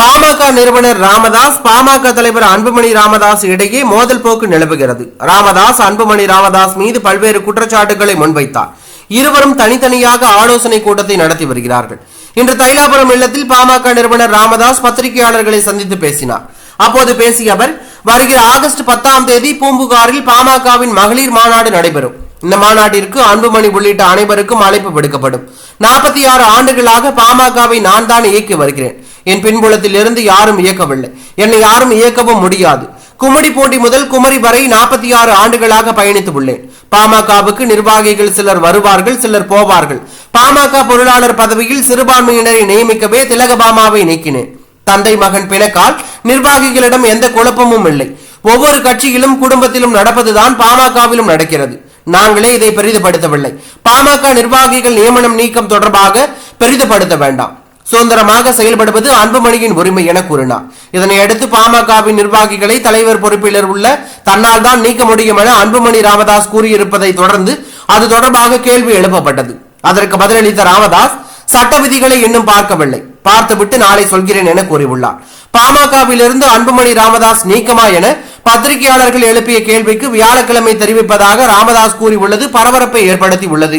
பாமக நிறுவனர் ராமதாஸ் பாமக தலைவர் அன்புமணி ராமதாஸ் இடையே மோதல் போக்கு நிலவுகிறது. ராமதாஸ் அன்புமணி ராமதாஸ் மீது பல்வேறு குற்றச்சாட்டுகளை முன்வைத்தார். இருவரும் தனித்தனியாக ஆலோசனை கூட்டத்தை நடத்தி வருகிறார்கள். இன்று தைலாபுரம் இல்லத்தில் பாமக நிறுவனர் ராமதாஸ் பத்திரிகையாளர்களை சந்தித்து பேசினார். அப்போது பேசிய அவர் வருகிற ஆகஸ்ட் பத்தாம் தேதி பூம்புகாரில் பாமகவின் மகளிர் மாநாடு நடைபெறும். இந்த மாநாட்டிற்கு அன்புமணி உள்ளிட்ட அனைவருக்கும் அழைப்பு விடுக்கப்படும். நாற்பத்தி ஆறு ஆண்டுகளாக பாமகவை நான் தான் இயக்கி வருகிறேன். என் பின்புலத்தில் இருந்து யாரும் இயக்கவில்லை. என்னை யாரும் இயக்கவும் முடியாது. குமரி போட்டி முதல் குமரி வரை நாற்பத்தி ஆறு ஆண்டுகளாக பயணித்து உள்ளேன் பாமகவுக்கு நிர்வாகிகள் சிலர் வருவார்கள் சிலர் போவார்கள். பாமக பொருளாளர் பதவியில் சிறுபான்மையினரை நியமிக்கவே திலகபாமாவை நீக்கினேன். தந்தை மகன் பிணக்கால் நிர்வாகிகளிடம் எந்த குழப்பமும் இல்லை. ஒவ்வொரு கட்சியிலும் குடும்பத்திலும் நடப்பதுதான் பாமகவிலும் நடக்கிறது. நாங்களே இதை பெரிதுபடுத்தவில்லை. பாமக நிர்வாகிகள் நியமனம் நீக்கம் தொடர்பாக பெரிதுபடுத்த வேண்டாம். சுதந்திரமாக செயல்படுவது அன்புமணியின் உரிமை என கூறினார். இதனை அடுத்து பாமகவின் நிர்வாகிகளை தலைவர் பொறுப்பில் உள்ள தன்னால் தான் நீக்க முடியும் என அன்புமணி ராமதாஸ் கூறியிருப்பதை தொடர்ந்து அது தொடர்பாக கேள்வி எழுப்பப்பட்டது. அதற்கு பதிலளித்த ராமதாஸ் சட்ட விதிகளை இன்னும் பார்க்கவில்லை. பார்த்துவிட்டு நாளை சொல்கிறேன் என கூறியுள்ளார். பாமகவிலிருந்து அன்புமணி ராமதாஸ் நீக்கமா என பத்திரிகையாளர்கள் எழுப்பிய கேள்விக்கு வியாழக்கிழமை தெரிவிப்பதாக ராமதாஸ் கூறியுள்ளது பரபரப்பை ஏற்படுத்தி உள்ளது